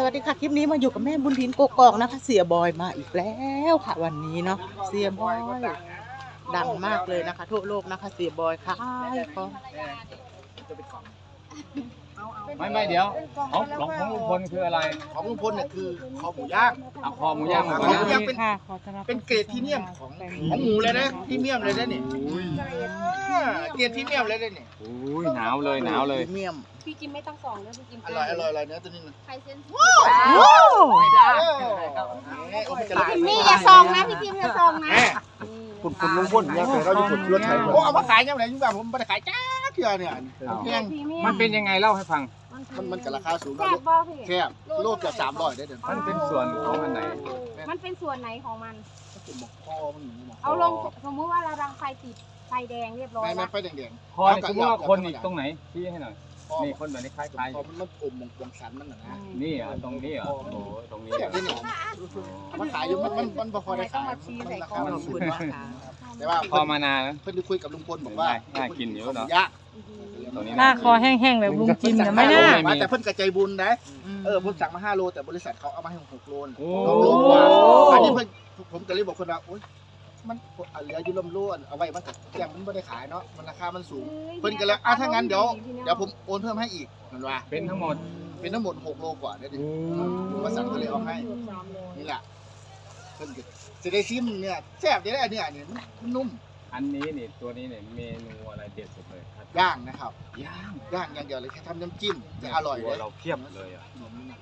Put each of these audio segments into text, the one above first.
สวัสดีค่ะ คลิปนี้มาอยู่กับแม่บุญทินโกกอกนะคะ เสียบอยมาอีกแล้วค่ะ วันนี้เนาะเสียบอยดังมากเลยนะคะ ทั่วโลกนะคะ เสียบอยค่ะ ไม่ไม่เดี๋ยวของของของลุงพลคืออะไรของลุงพลเนี่ยคือคอหมูย่างเอาคอหมูย่างมาคก่ออนหมูนะย่างเป็นค่ะขอต้อนรับเป็นเกรดพรีเมียมของของหมูเลยนะพรีเมียมเลยนะนี่อ่าเกรดพรีเมียมเลยนะนี่โอ้ยหนาวเลยหนาวเลยพรีเมียมพี่จิมไม่ต้องส่องแล้วพี่จิมอร่อยอร่อยอร่อยเนื้อตัวนี้นะใครเซนส์โอ้นี่โอ้มันจะละจิมมี่อย่าส่องนะพี่จิมอย่าส่องนะแม่คุณคุณลุงพ่นเนี่ยเคยเขาอยู่รถไถโอ้เอามาขายยังไงยุ่งแบบผมไม่ได้ขายจ้า เทื่อเนี่ยแพงมันเป็นยังไงเล่าให้ฟัง มันมันกับราคาสูงก็แซ่บบ่พี่แค่โลเกือบสามร้อยได้เดือนมันเป็นส่วนของอันไหน มันเป็นส่วนไหนของมันผมบอกคอมันอยู่นี่นะเอาลงสมมุติว่าเราดังไฟติดไฟแดงเรียบร้อยไม่ไม่แล้วไฟแดงคอนี่คุณว่าคนอีกตรงไหนชี้ให้หน่อยๆคอนี่คนแบบนี้คล้ายคอมันมันอมมงวงสันมันนะนะๆนี่อะตรงนี้อะโอ้โหตรงนี้แบอะบนี้เนี่ยมาขายอยู่มันมันมันบ่พอได้ขายมันราคามันสูงมากแต่ว่าคอมานานนะเพิ่นได้คุยกับลุงพลบอกว่าน่ากินอยู่เนอะยะ ตรงนี้หน้านะคอแห้งๆแบบลุงจิมเนี่ยไม่น่าไม่มีแต่เพิ่นกระใจบุญนะเออผมสั่งมา5โลแต่บริษัทเขาเอามาให้ผม6โลนโอ้สองโลกว่าอันนี้เพิ่นผมก็เลยบอกคนว่าโอ๊ยมันเหลืออยู่ลำล้วนเอาไว้มันก็แกงมันไม่ได้ขายเนาะมันราคามันสูง เพิ่นก็เลยอะถ้างั้นเดี๋ยวเดี๋ยวผมโอนเพิ่มให้อีกมันว่าเป็นทั้งหมดเป็นทั้งหมด6โลกว่าเด้อดิบริษัทก็เลยเอาให้นี่แหละเพิ่นก็จะได้ชิมเนี่ยแซ่บจะได้อันเนี้ยอันนี้มันนุ่ม อันนี้นี่ตัวนี้เนี่ยเมนูอะไรเด็ดสุดเลยครับย่างนะครับ ย่างย่างอย่างเดียวเลยแค่ทำน้ำจิ้มจะอร่อยตัเลวย เราเพียบเลยอะ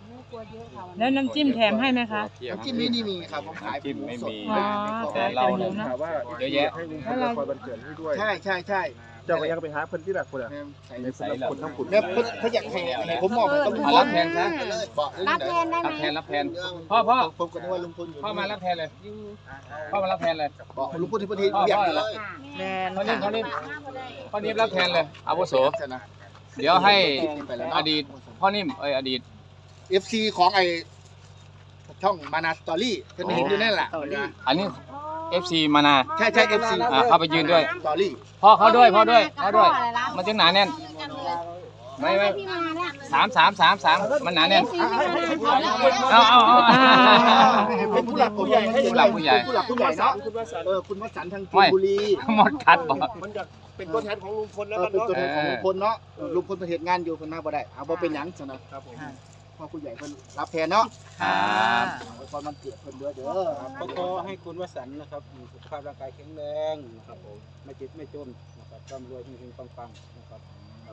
ไม่กลัวเยอะค่ะวันแล้วนี้น้ำจิ้มแถมให้ไหมคะ น้ำจิ้มนี่นี่มีครับผมขายน้ำจิ้มไม่มี อ๋อ แต่เราเนี่ยนะ ถามว่าเยอะแยะ ให้ลุงพลคอยบันเกิดให้ด้วย ใช่ใช่ใช่ เจ้าก็ยังไปหาเพิ่นที่แบบคนอะใส่ในสำหรับคนทั้งขุนเนี่ยเพิ่นเขาอยากให้ให้ผมมอบให้กับลุงอะพรัลบแทนซะเลยบอกเลยรับแทนได้ไหรัมบแทนรับแทนพ่อพ่อผมก็นึกว่าลุงพลอยู่พ่อมารับแทนเลยพ่อมารับแทนเลยบอกลุงพลที่ประเทศเรียกเลยแมนเขาเรียกเขาเรียกพ่อนิ่มรับแทนเลยอาวุโสใช่นะเดี๋ยวให้ไปแล้วอดีตพ่อนิ่มเอ้ยอดีตเอฟซีของไอช่องมานาสตอรี่เพิ่นเห็นอยู่นั่นแหละอันนี้ FC มานา ใช่ใช่ FC อะเข้าไปยืนด้วยสตอรี่พ่อเขาด้วยพ่อด้วยพ่อด้วย มันจะหนาแน่น ไม่ไม่พี่มาเนี่ยสามสามสามสามมันหนาแน่นพี่มาเนี่ยเอาเอาเอา เป็นผู้หลักผู้ใหญ่ให้ผู้หลักผู้ใหญ่ผู้หลักผู้ใหญ่เนาะเออคุณวสันต์ทางชลบุรีหมดคัดบอก มันจะเป็นตัวแทนของลุงพลเอแล้วอกันเป็นเนาะตัวแทนของลุงพลเนาะลุงพลประเทศงานอยู่คนหน้าบ่ได้เอาบ่เป็นหยังซะนะครับผม พ่อผู้ใหญ่เพิ่นรับแทนเนาะค่ะไว้พรมันเกิดเพิ่นเด้อเด้อครับก็ขอให้คุณวสันต์นะครับมีสุขภาพร่างกายแข็งแรงนะครับผมไม่เจ็บไม่จนนะครับร่ำรวยเฮงๆปังๆนะครับ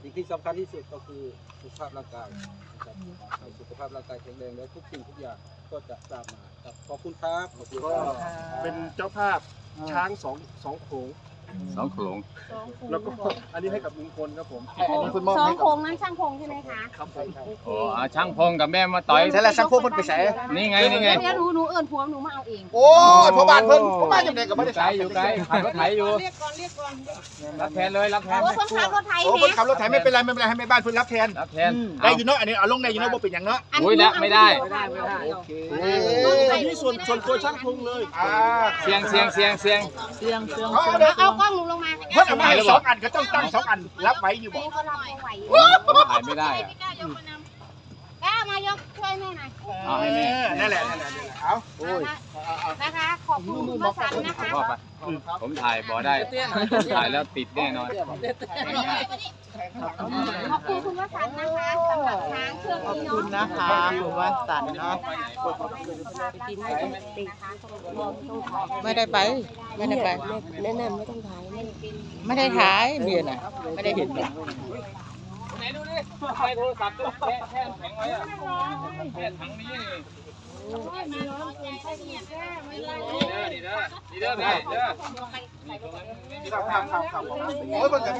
สิ่งที่สำคัญที่สุดก็คือสุขภาพร่างกายนะครับให้สุขภาพร่างกายแข็งแรงแล้วทุกสิ่งทุกอย่างก็จะตามมาครับขอบคุณครับขอบคุณก็ครับเป็นเจ้าภาพช้างสองสองโขลง สองโขลงแล้วก็อันนี้ให้กับลุงพลครับผม อันนี้เพิ่นมอบสองให้โคกับงนั้นช่างพงใช่ไหมคะครับผมโอ้อะช่างพงกับแม่มาต่อย ใช่แล้วสักพวกเพิ่นไปใส่นี่ไงนี่ไง เดี๋ยวหนูหนูเอิญผัวหนูมาเอาเองโอ้ยพ่อบ้านเพิ่นพ่อบ้านจังได๋ก็บ่ได้ไกลอยู่ไกลขับรถไถอยู่ เรียกก่อนเรียกก่อนรับแทนเลยรับแทน โอ้คนขับรถไถโอ้แหเพิ่นขับรถไถไม่เป็นไรไม่เป็นไรให้แม่บ้านเพิ่นรับแทนรับแทนได้อยู่เนาะอันนี้เอาลงได้อยู่เนาะบ่เป็นหยังเนาะอุ้ยแล้วไม่ได้โอเคอันนี้ส่วนส่วนตัวช่างพงเลยอ่าเสียงเสียงเสียงเสียงเสียงเสียงเอาเสียงเด้อเอากล้องหนูลงมาเพิ่นเอามาให้สองอันก็ต้องตั้งสองอันรับไว้อยู่บ่นี่เขารับไม่ไหวถ่ายไม่ได้อะกล้ามายกช่วยแม่หน่อยเอาให้แม่นั่นแหละนั่นแหละนั่นแหละเอาโอ้ยนะคะ ขอบคุณคุณวสันต์นะคะพ่อไปผมถ่ายบ่ได้ถ่ายแล้วติดแน่นอน ขอบคุณคุณวสันต์นะคะสำหรับช้างเชือกขอบนี้คุณเนาะนะคะคุณวัสันต์เนาะกินไม่ต้องติดนะคะต้องขอไม่ได้ไป ไม่ได้ไป แนะนำไม่ต้องถ่ายไม่ไม่ได้ถ่ายเบียร์น่ะ ไม่ได้เห็นหรอกไหนดูดิใช้โทรศัพท์ด้วยแค่แค่แข็งไว้อะแค่ถังนี้นี่นี่เด้อนี่เด้อนี่เด้อแม่เด้อนี่ตรงนั้นนี่ครับครับครับครับโอ้ยเพิ่นก็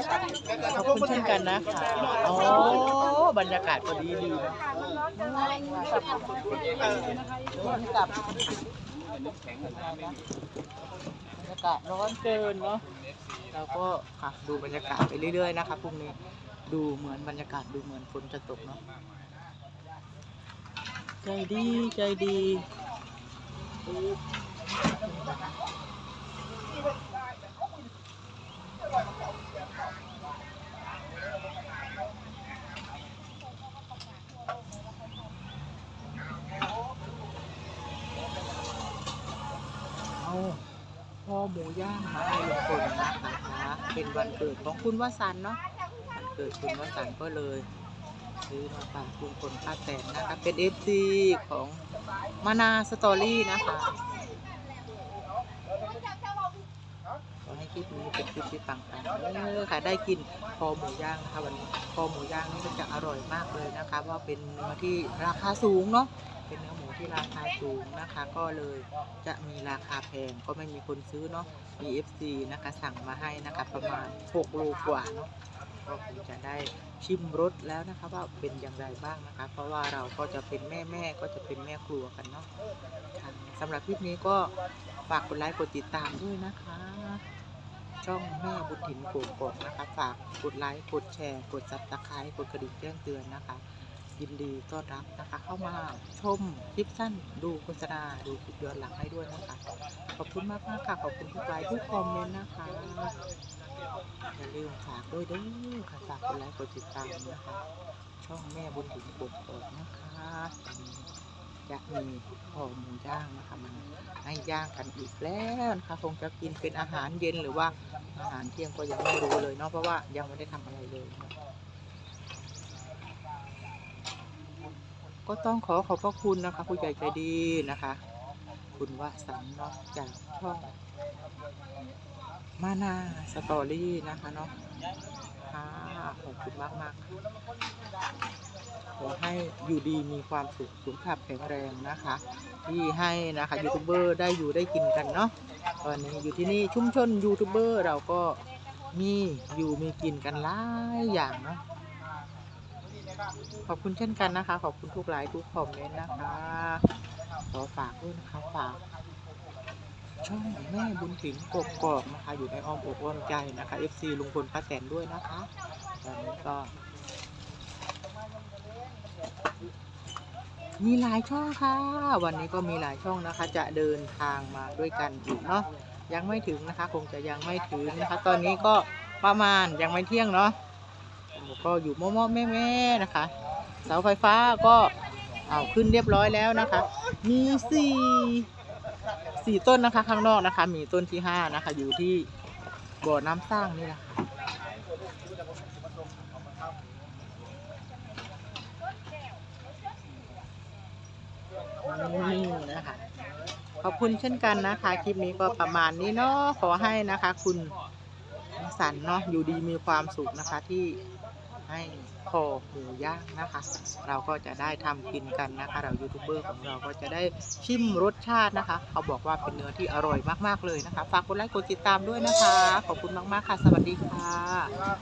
ขอบขอบคุคุณณเช่นกันนะคะโอ้บรรยากาศก็ดีดีนะกับบรรยา กาศร้อนเกินเนาะเราก็ค่ะดูบรรยากาศไปเรื่อยๆนะคะพรุ่งนี้ดูเหมือนบรรยากาศดูเหมือนฝนจะตกเนาะใจดีใจดี หมูย่างมาให้ลุงพลนะคะเป็นวันเกิดของคุณวสันเนาะวันเกิดคุณวสันก็เลยซื้อมาฝากลุงพลป้าแตนนะคะเป็นเอฟซีของมานาสตอรี่นะคะขอให้คลิปนี้เป็นคลิปที่ปังๆเออค่ะได้กินคอหมูย่างนะคะวันนี้คอหมูย่างนี่จะอร่อยมากเลยนะคะว่าเป็นเนื้อที่ราคาสูงเนาะเป็นเนื้อหมู ที่ราคาสูงนะคะ ก็เลยจะมีราคาแพงก็ไม่มีคนซื้อเนาะมี FC นะคะสั่งมาให้นะคะประมาณ6โลกว่าเนาะก็คงจะได้ชิมรสแล้วนะคะว่าเป็นอย่างไรบ้างนะคะ เพราะว่าเราก็จะเป็นแม่แม่ก็จะเป็นแม่ครัวกันเนาะสำหรับคลิปนี้ก็ฝากกดไลค์กดติดตามด้วยนะคะ ช่องแม่บุญถิ่นโกกอกนะคะฝากกดไลค์กดแชร์ กดซับสไครต์กดกระดิ่งแจ้งเตือนนะคะ ยินดีต้อนรับนะคะ เข้ามาชมคลิปสั้นดูโฆษณาดูคลิปย้อนหลังให้ด้วยนะคะ ขอบคุณมากมากค่ะ ขอบคุณทุกไลค์ทุกคอมเมนต์นะคะอย่าลืมฝากด้วยเด้อค่ะฝากกดไลค์กดติดตามนะคะ ช่องแม่บุญถิ่นโกกอกนะคะจะมีคอหมูย่างนะคะมาให้ย่างกันอีกแล้วนะคะคงจะกินเป็นอาหารเย็นหรือว่าอาหารเที่ยงก็ยังไม่รู้เลยเนาะเพราะว่ายังไม่ได้ทำอะไรเลยเนาะ ก็ต้องขอขอบพระคุณนะคะ ผู้ใหญ่ใจดีนะคะ คุณวสันเนาะจากช่องมานาสตอรี่นะคะเนาะค่ะขอบคุณมากมากขอให้อยู่ดีมีความสุขสุขภาพแข็งแรงนะคะ ที่ให้นะคะยูทูบเบอร์ได้อยู่ได้กินกันเนาะตอนนี้อยู่ที่นี่ชุมชนยูทูบเบอร์เราก็มีอยู่มีกินกันหลายอย่างเนาะ ขอบคุณเช่นกันนะคะ ขอบคุณทุกไลค์ทุกคอมเมนต์นะคะ ขอฝากด้วยนะคะฝากช่องแม่บุญถึงกกกอกนะคะ อยู่ในอ้อมอกอ้อมใจนะคะ FC ลุงพลป้าแตนด้วยนะคะตอนนี้ก็มีหลายช่องค่ะ วันนี้ก็มีหลายช่องนะคะ จะเดินทางมาด้วยกันอีกเนาะยังไม่ถึงนะคะ คงจะยังไม่ถึงนะคะ ตอนนี้ก็ประมาณยังไม่เที่ยงเนาะ ก็อยู่ม่อๆแม่ๆนะคะ เสาไฟฟ้าก็เอาขึ้นเรียบร้อยแล้วนะคะ มีสี่สี่ต้นนะคะ ข้างนอกนะคะ มีต้นที่ห้านะคะ อยู่ที่บ่อน้ำสร้างนี่แหละคะนี่นะคะขอบคุณเช่นกันนะคะ คลิปนี้ก็ประมาณนี้เนาะขอให้นะคะ คุณ สรรเนาะอยู่ดีมีความสุขนะคะที่ให้คอหมูย่างนะคะ เราก็จะได้ทำกินกันนะคะ เรายูทูบเบอร์ของเราก็จะได้ชิมรสชาตินะคะ เขาบอกว่าเป็นเนื้อที่อร่อยมากๆเลยนะคะ ฝากกดไลค์กดติดตามด้วยนะคะ ขอบคุณมากๆค่ะ สวัสดีค่ะ